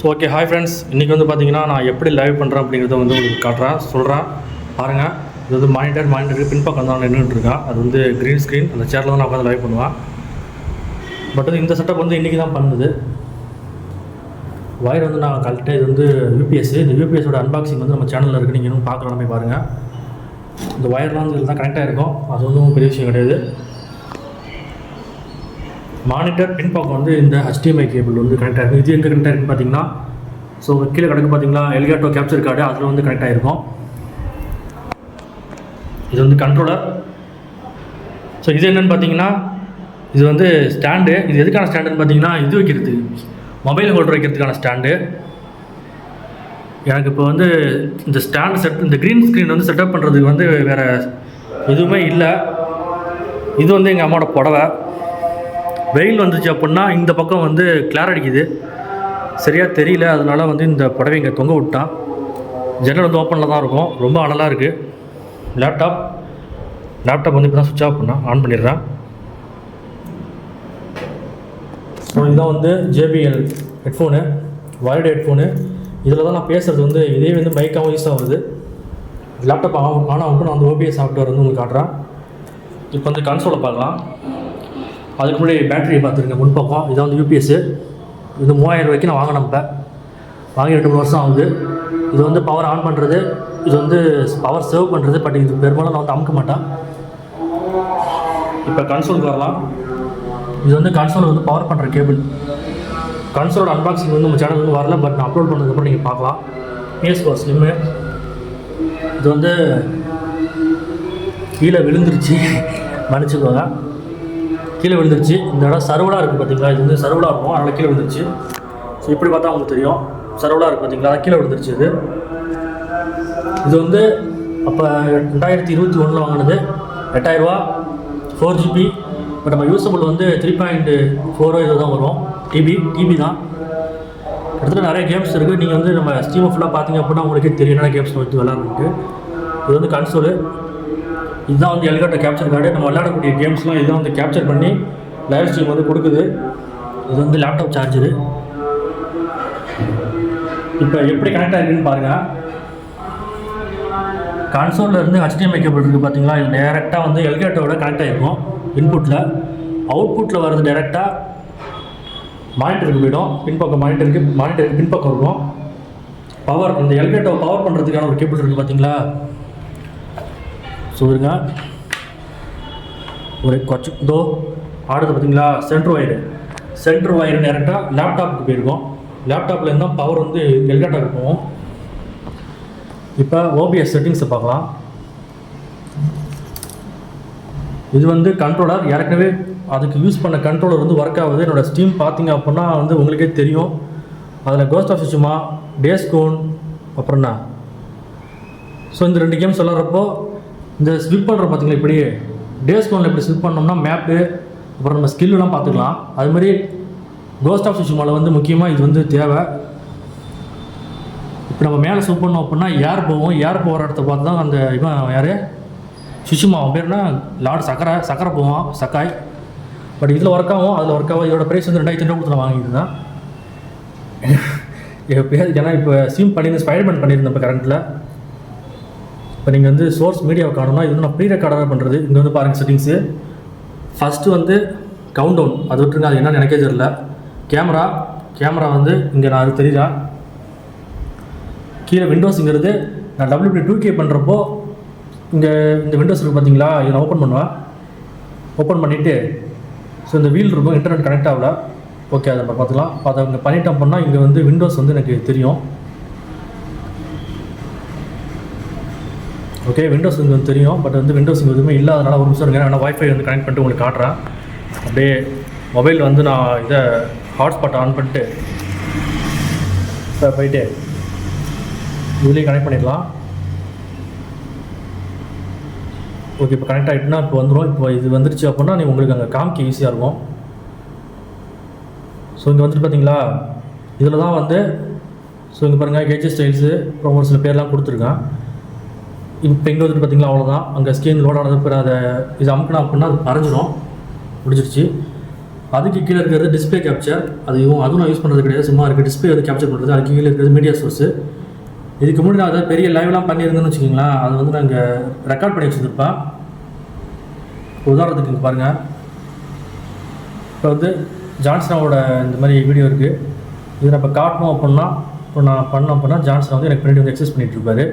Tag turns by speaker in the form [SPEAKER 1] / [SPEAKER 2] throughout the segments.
[SPEAKER 1] So okay hi friends இன்றைக்கி வந்து பார்த்தீங்கன்னா நான் எப்படி லைவ் பண்ணுறேன் அப்படிங்கிறத வந்து உங்களுக்கு காட்டுறேன் சொல்கிறேன் பாருங்கள் இது வந்து மானிட்டர் மானிட்டருக்கு பின்பக்கம் தான் நின்றுட்டுருக்கேன் அது வந்து க்ரீன் ஸ்க்ரீன் அந்த சேரில் தான் நான் உட்காந்து லைவ் பண்ணுவேன். பட் வந்து இந்த செட்டப் வந்து இன்றைக்கி தான் பண்ணுது. வயர் வந்து நான் கழட்டு இது வந்து யூபிஎஸ் இந்த யூபிஎஸோட அன்பாக்சிங் வந்து நம்ம சேனலில் இருக்குது நீங்கள் இன்னும் பார்க்கலாம் போய் பாருங்கள் இந்த ஒயர்லாம் வந்து இதில் தான் கனெக்ட் அது ஒன்றும் பெரிய விஷயம் கிடையாது. மானிட்டர் பின்பக்கம் வந்து இந்த ஹெச்டிஎம்ஐ கேபிள் வந்து கனெக்ட் ஆகிருக்கும் இது எங்கே கனெக்ட் ஆகிருக்குன்னு பார்த்தீங்கன்னா ஸோ கீழே கிடக்கு பார்த்தீங்களா எல்காட்டோ கேப்சர் கார்டு அதில் வந்து கனெக்ட் ஆகிருக்கும் இது வந்து கண்ட்ரோலர் ஸோ இது என்னென்னு பார்த்தீங்கன்னா இது வந்து ஸ்டாண்டு இது எதுக்கான ஸ்டாண்டுன்னு பார்த்தீங்கன்னா இது வைக்கிறது. மொபைல் ஹோல்டர் வைக்கிறதுக்கான ஸ்டாண்டு எனக்கு இப்போ வந்து இந்த ஸ்டாண்ட் செட் இந்த க்ரீன் ஸ்க்ரீன் வந்து செட்டப் பண்ணுறதுக்கு வந்து வேறு எதுவுமே இல்லை. இது வந்து எங்கள் அம்மாவோட புடவை. வெயில் வந்துச்சு அப்படின்னா இந்த பக்கம் வந்து கிளார் அடிக்குது. சரியாக தெரியல. அதனால வந்து இந்த புடவை இங்கே தொங்க விட்டான். ஜன்னல் வந்து ஓப்பனில் தான் இருக்கும். ரொம்ப அனலாக இருக்குது லேப்டாப் லேப்டாப் வந்து இப்போ தான் சுவிட்ச் ஆஃப் பண்ணால் ஆன் பண்ணிடுறேன். ஸோ இதுதான் வந்து ஜேபிஎல் ஹெட்ஃபோனு வயர்டு ஹெட்ஃபோனு இதில் தான் நான் பேசுகிறது வந்து இதே வந்து மைக்காகவும் யூஸ் ஆகுது. லேப்டாப் ஆன் ஆன் ஆகிட்டு நான் வந்து ஓபிஎஸ் சாஃப்ட்வேர் வந்து உங்களுக்கு காட்டுறேன். இப்போ வந்து கன்சோலை பார்க்கலாம். அதுக்கு முன்னாடி பேட்டரியை பார்த்துருங்க முன்பக்கம். இதான் வந்து யூபிஎஸ்ஸு இது மூவாயிரம் ரூபாய்க்கு நான் வாங்கினேன் இப்போ. வாங்கி ரெண்டு மூணு வருஷம் ஆகுது. இது வந்து பவர் ஆன் பண்ணுறது இது வந்து பவர் சேவ் பண்ணுறது பட் இது பெரும்பாலும் நான் வந்து அமுக்க மாட்டேன். இப்போ கன்சோலுக்கு வரலாம். இது வந்து கன்சோல் வந்து பவர் பண்ணுற கேபிள் கன்சோலோட அன்பாக்சிங் வந்து நம்ம சேனல் வந்து வரல பட் நான் அப்லோட் பண்ணதுக்கப்புறம் நீங்கள் பார்க்கலாம். பிஎஸ் ஃபோர் ஸ்லிம்மு இது வந்து கீழே விழுந்துருச்சு. மன்னிச்சுக்கோங்க. கீழே விழுந்துருச்சு. இந்த இடம் சர்வலாக இருக்குது பார்த்தீங்களா இது வந்து சர்வலாக இருக்கும். அதனால் கீழே விழுந்துருச்சு. ஸோ இப்படி பார்த்தா உங்களுக்கு தெரியும். சர்வலாக இருக்குது பார்த்தீங்களா அது கீழே விழுந்துருச்சு இது. இது வந்து அப்போ ரெண்டாயிரத்தி இருபத்தி ஒன்றில் வாங்கினது. எட்டாயிரரூவா ஃபோர் ஜிபி பட் நம்ம யூஸபிள் வந்து த்ரீ பாயிண்ட் ஃபோரோ இது தான் வரும். டிபி டிபி தான். இடத்துல நிறைய கேம்ஸ் இருக்குது நீங்கள் வந்து நம்ம ஸ்டீமை ஃபுல்லாக பார்த்தீங்க அப்படின்னா உங்களுக்கே தெரியும் என்னென்ன கேம்ஸ் வந்து விளாட்றதுக்கு இது வந்து கன்சோலு இதுதான் வந்து எல்காட்ட கேப்சர் கார்டு நம்ம விளையாடக்கூடிய கேம்ஸ்லாம் இதை வந்து கேப்சர் பண்ணி லைவ் ஸ்ட்ரீம் வந்து கொடுக்குது. இது வந்து லேப்டாப் சார்ஜரு இப்போ எப்படி கனெக்ட் ஆகிருக்குன்னு பாருங்கள் கன்சோலில் இருந்து HDMI கேபிள் இருக்குது பார்த்தீங்களா இது டேரெக்டாக வந்து எல்கேட்டோட கனெக்ட் ஆகிருக்கும் இன்புட்டில் அவுட்புட்டில் வர்றது டேரெக்டாக மானிட்டருக்கு போயிடும். பின்பக்கம் மானிட்டருக்கு மானிட்டருக்கு பின்பக்கம் இருக்கும். பவர் இந்த எல்கேட்டோ பவர் பண்ணுறதுக்கான ஒரு கேபிள் இருக்குது பார்த்தீங்களா சொல்லுங்க ஒரு கொச்சு இதோ ஆடுது பார்த்தீங்களா சென்ட்ரு ஒயரு சென்ட்ரு ஒயர் டேரெக்டாக லேப்டாப்புக்கு போயிருக்கோம். லேப்டாப்பில் இருந்தால் பவர் வந்து எல்கேட்டாக்கு இருக்கும். இப்போ ஓபிஎஸ் செட்டிங்ஸை பார்க்கலாம். இது வந்து கண்ட்ரோலர் ஏற்கனவே அதுக்கு யூஸ் பண்ண கண்ட்ரோலர் வந்து ஒர்க் ஆகுது. என்னோடய ஸ்டீம் பார்த்தீங்க அப்படின்னா வந்து உங்களுக்கே தெரியும். அதில் கோஸ்ட் ஆஃப் சும்மா டேஸ்கோன் அப்புறம் என்ன? ஸோ இந்த ரெண்டு கேம்ஸ் விளாட்றப்போ இந்த ஸ்விப் பண்ணுற பார்த்திங்களா இப்படி டேஸ்கோனில் இப்படி ஸ்விப் பண்ணோம்னா மேப்பு அப்புறம் நம்ம ஸ்கில்லாம் பார்த்துக்கலாம் அது மாதிரி கோஸ்ட் ஆஃப் சுஷிமாவில் வந்து முக்கியமாக இது வந்து தேவை. இப்போ நம்ம மேலே ஸ்விப் பண்ணோம் அப்படின்னா ஏர் போவோம்? ஏர் போகிற இடத்த பார்த்து தான் அந்த இவன் யார்? சுஷிமா அவன் பேர்னா லார்டு சக்கரை சக்கரை போவான் சக்காய். பட் இதில் ஒர்க் ஆகும். அதில் ஒர்க் ஆகும் இதோட ப்ரைஸ் வந்து ரெண்டாயிரத்தி ரெண்டு கொடுத்து வாங்கிட்டு தான். என் பேர் ஏன்னா இப்போ ஸ்விம் பண்ணியிருந்தேன் ஸ்பைடர்மேன் பண்ணியிருந்தேன் இப்போ கரண்ட்டில் இப்போ நீங்கள் வந்து சோர்ஸ் மீடியாவை காணணும்னா இது வந்து நான் ப்ரீ ரெக்கார்டாக பண்ணுறது இங்கே வந்து பாருங்கள் செட்டிங்ஸு ஃபஸ்ட்டு வந்து கவுண்ட் டவுன் அது விட்டுருங்க அது என்னன்னு எனக்கே தெரியல. கேமரா கேமரா வந்து இங்கே நான் அது தெரியுதா? கீழே விண்டோஸுங்கிறது நான் டபிள்யூபி டூ கே பண்ணுறப்போ இங்கே இந்த விண்டோஸ் இருக்குது பார்த்தீங்களா இதை நான் ஓப்பன் பண்ணுவேன் ஓப்பன் பண்ணிவிட்டு ஸோ இந்த வீல் இருக்கும் இன்டர்நெட் கனெக்ட் ஆகல. ஓகே அதை நம்ம பார்த்துக்கலாம். அதை இங்கே பண்ணிட்டோம் பண்ணால் இங்கே வந்து விண்டோஸ் வந்து எனக்கு தெரியும். ஓகே விண்டோஸ் வந்து தெரியும் பட் வந்து விண்டோஸ் எதுவுமே இல்லாதனால ஒரு நிமிஷம் இருங்க நான் வைஃபை வந்து கனெக்ட் பண்ணிட்டு உங்களுக்கு காட்டுறேன். அப்படியே மொபைல் வந்து நான் இதை ஹாட்ஸ்பாட் ஆன் பண்ணிட்டு இப்போ போயிட்டு இதுலேயும் கனெக்ட் பண்ணிடலாம். ஓகே இப்போ கனெக்ட் ஆகிட்டுனா இப்போ வந்துடும் இப்போ இது வந்துருச்சு அப்படின்னா நீ உங்களுக்கு அங்கே காமிக்க ஈஸியாக இருக்கும். ஸோ இங்கே வந்துட்டு பார்த்தீங்களா இதில் தான் வந்து ஸோ இங்கே பாருங்கள் கேஜி ஸ்டைல்ஸு அப்புறம் ஒரு சில பேர்லாம் கொடுத்துருக்கேன். இப்போ இங்கே வந்துட்டு பார்த்தீங்களா அவ்வளோதான் அங்கே ஸ்கிரீன் லோட் ஆனது பிறகு அதை இது அமுக்கினா அப்படின்னா அது மறைஞ்சிடும் முடிஞ்சிருச்சு. அதுக்கு கீழே இருக்கிறது டிஸ்பிளே கேப்சர் அது இவங்க அதுவும் நான் யூஸ் பண்ணுறது கிடையாது. சும்மா இருக்குது டிஸ்பிளே வந்து கேப்சர் பண்ணுறது அதுக்கு கீழே இருக்கிறது மீடியா சோர்ஸு இதுக்கு முன்னாடி நான் ஏதாவது பெரிய லைவ்லாம் பண்ணியிருந்தேன்னு வச்சுக்கிங்களேன் அது வந்து நாங்கள் ரெக்கார்ட் பண்ணி வச்சுருப்பேன் உதாரணத்துக்கு இங்கே பாருங்கள் இப்போ வந்து ஜான்சனாவோட இந்த மாதிரி வீடியோ இருக்குது இதை நம்ம காட்டணும் அப்படின்னா இப்போ நான் பண்ணோம் அப்படின்னா ஜான்சன் வந்து எனக்கு பின்னாடி வந்து எக்ஸஸ் பண்ணிகிட்டு இருப்பாரு.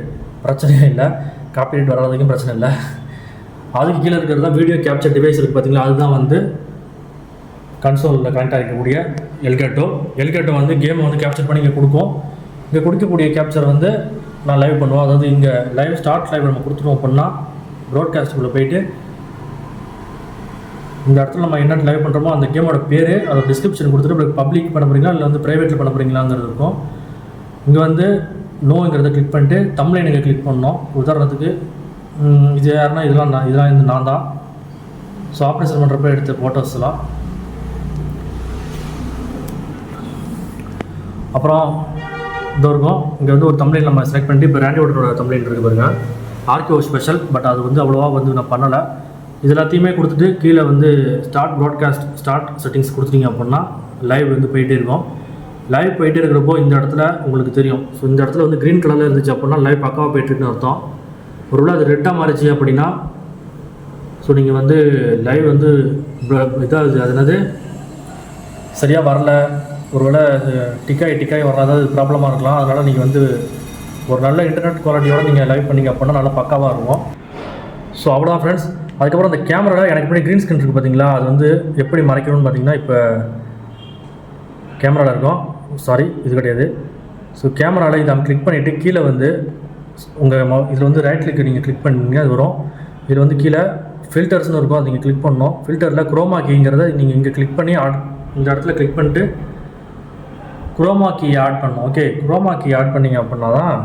[SPEAKER 1] பிரச்சனையே இல்லை. காப்பிரைட் வர வரைக்கும் பிரச்சனை இல்லை. அதுக்கு கீழே இருக்கிறது தான் வீடியோ கேப்சர் டிவைஸ் இருக்குது பார்த்தீங்களா அதுதான் வந்து கன்சோலில் கனெக்ட் ஆகிக்கக்கூடிய எல்கேட்டோ எல்கேட்டோ வந்து கேமை வந்து கேப்சர் பண்ணி இங்கே கொடுக்கும். இங்கே கொடுக்கக்கூடிய கேப்சர் வந்து நான் லைவ் பண்ணுவோம். அதாவது இங்கே லைவ் ஸ்டார்ட் லைவ் நம்ம கொடுத்துட்டோம் அப்படின்னா ப்ராட்காஸ்ட்டுக்குள்ளே போயிட்டு இந்த இடத்துல நம்ம என்ன லைவ் பண்ணுறோமோ அந்த கேமோட பேர் அதை டிஸ்கிரிப்ஷன் கொடுத்துட்டு பப்ளிக் பண்ண போகிறீங்களா இல்லை வந்து ப்ரைவேட்டில் பண்ண போகிறீங்களாங்கிறது இருக்கும். இங்கே வந்து நோங்கிறத கிளிக் பண்ணிட்டு தமிழை நீங்கள் கிளிக் பண்ணோம் உதாரணத்துக்கு இது யாருன்னா இதெல்லாம் நான் இதெல்லாம் இந்த நான் தான். ஸோ ஆப்ரேஷன் பண்ணுறப்ப எடுத்த ஃபோட்டோஸ்லாம் அப்புறம் இந்த இருக்கும். இங்கே வந்து ஒரு தம்ப்ளைன் நம்ம செலக்ட் பண்ணிட்டு இப்போ ரேண்டி ஓட்டரோட தம்ப்ளைன் இருக்குது பாருங்கள் ஆர்கிஓ ஸ்பெஷல் பட் அது வந்து அவ்வளோவா வந்து நான் பண்ணலை. இது எல்லாத்தையுமே கொடுத்துட்டு கீழே வந்து ஸ்டார்ட் ப்ராட்காஸ்ட் ஸ்டார்ட் செட்டிங்ஸ் கொடுத்துட்டீங்க அப்படின்னா லைவ் வந்து போயிட்டே இருக்கும். லைவ் போயிட்டு இருக்கிறப்போ இந்த இடத்துல உங்களுக்கு தெரியும். ஸோ இந்த இடத்துல வந்து க்ரீன் கலரில் இருந்துச்சு அப்படின்னா லைவ் பக்காவாக போயிட்டுருக்குன்னு அர்த்தம். ஒருவேளை அது ரெட்டாக மாறிச்சு அப்படின்னா ஸோ நீங்கள் வந்து லைவ் வந்து இதாக அது என்னது? சரியாக வரல. ஒருவேளை டிக்காய் டிக்காய் வர வராத ப்ராப்ளமாக இருக்கலாம். அதனால் நீங்கள் வந்து ஒரு நல்ல இன்டர்நெட் குவாலிட்டியோட நீங்கள் லைவ் பண்ணீங்க அப்படின்னா நல்லா பக்காவாக இருக்கும். ஸோ அவ்வளோதான் ஃப்ரெண்ட்ஸ் அதுக்கப்புறம் அந்த கேமராவில் எனக்கு பின்னாடி க்ரீன் ஸ்க்ரீன் இருக்குது பார்த்தீங்களா அது வந்து எப்படி மறைக்கணும்னு பார்த்தீங்கன்னா இப்போ கேமராவில் இருக்கும். சாரி இது கிடையாது. ஸோ கேமராவில் இதை கிளிக் பண்ணிவிட்டு கீழே வந்து உங்கள் இதில் வந்து ரைட் கிளிக் நீங்கள் கிளிக் பண்ணிங்க அது வரும். இதில் வந்து கீழே ஃபில்டர்ஸ்னு இருக்கும் அது நீங்கள் கிளிக் பண்ணணும். ஃபில்டரில் குரோமா கீங்கிறத நீங்கள் இங்கே கிளிக் பண்ணி ஆட் இந்த இடத்துல கிளிக் பண்ணிட்டு குரோமா கீ ஆட் பண்ணணும். ஓகே குரோமா கீ ஆட் பண்ணீங்க அப்படின்னா தான்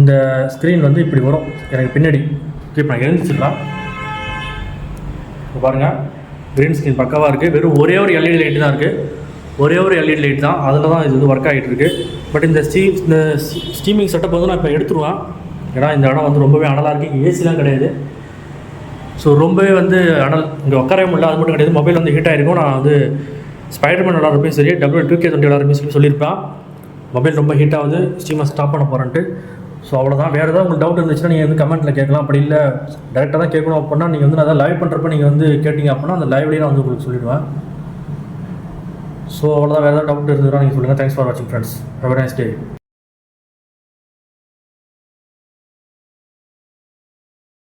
[SPEAKER 1] இந்த ஸ்க்ரீன் வந்து இப்படி வரும். எனக்கு பின்னாடி ஓகே இப்போ நான் எழுந்திரிச்சிடலாம். இப்போ பாருங்கள் க்ரீன் ஸ்க்ரீன் பக்காவாக இருக்குது வெறும் ஒரே ஒரு எல்இடி லைட்டு தான் இருக்குது ஒரே ஒரு எல்இடி லைட் தான் அதில் தான். இது வந்து ஒர்க் ஆகிட்டு இருக்கு பட் இந்த ஸ்டீ இந்த ஸ்டீமிங் செட்டப் வந்து நான் இப்போ எடுத்துருவேன். ஏன்னா இந்த இடம் வந்து ரொம்பவே அனலாக இருக்குது ஏசிலாம் கிடையாது. ஸோ ரொம்பவே வந்து அனல் இங்கே உட்காரவே முடியல. அது மட்டும் கிடையாது. மொபைல் வந்து ஹீட் ஆகிருக்கும் நான் வந்து ஸ்பைடர்மேன் விளாட்றப்பையும் சரி டபுள் டூ கே டுவெண்ட்டி விளாட்றப்பையும் சொல்லி சொல்லியிருப்பேன். மொபைல் ரொம்ப ஹீட் ஆகுது. ஸ்டீமை ஸ்டாப் பண்ண போகிறேன்ட்டு ஸோ அவ்வளோதான் வேறு ஏதாவது உங்களுக்கு டவுட் இருந்துச்சுன்னா நீங்கள் வந்து கமெண்ட்டில் கேட்கலாம். அப்படி இல்லை டேரெக்டாக தான் கேட்கணும் அப்படின்னா நீங்கள் வந்து நான் லைவ் பண்ணுறப்ப நீங்கள் வந்து கேட்டிங்க அப்படின்னா அந்த லைவ்லேயே நான் வந்து உங்களுக்கு சொல்லிடுவேன். ஸோ அவ்வளோதான் வேறு ஏதாவது டவுட் இருந்ததுன்னா நீங்கள் சொல்லுங்கள் தேங்க்ஸ் ஃபார் வாட்சிங் ஃப்ரெண்ட்ஸ் ஹவ் நைஸ் டே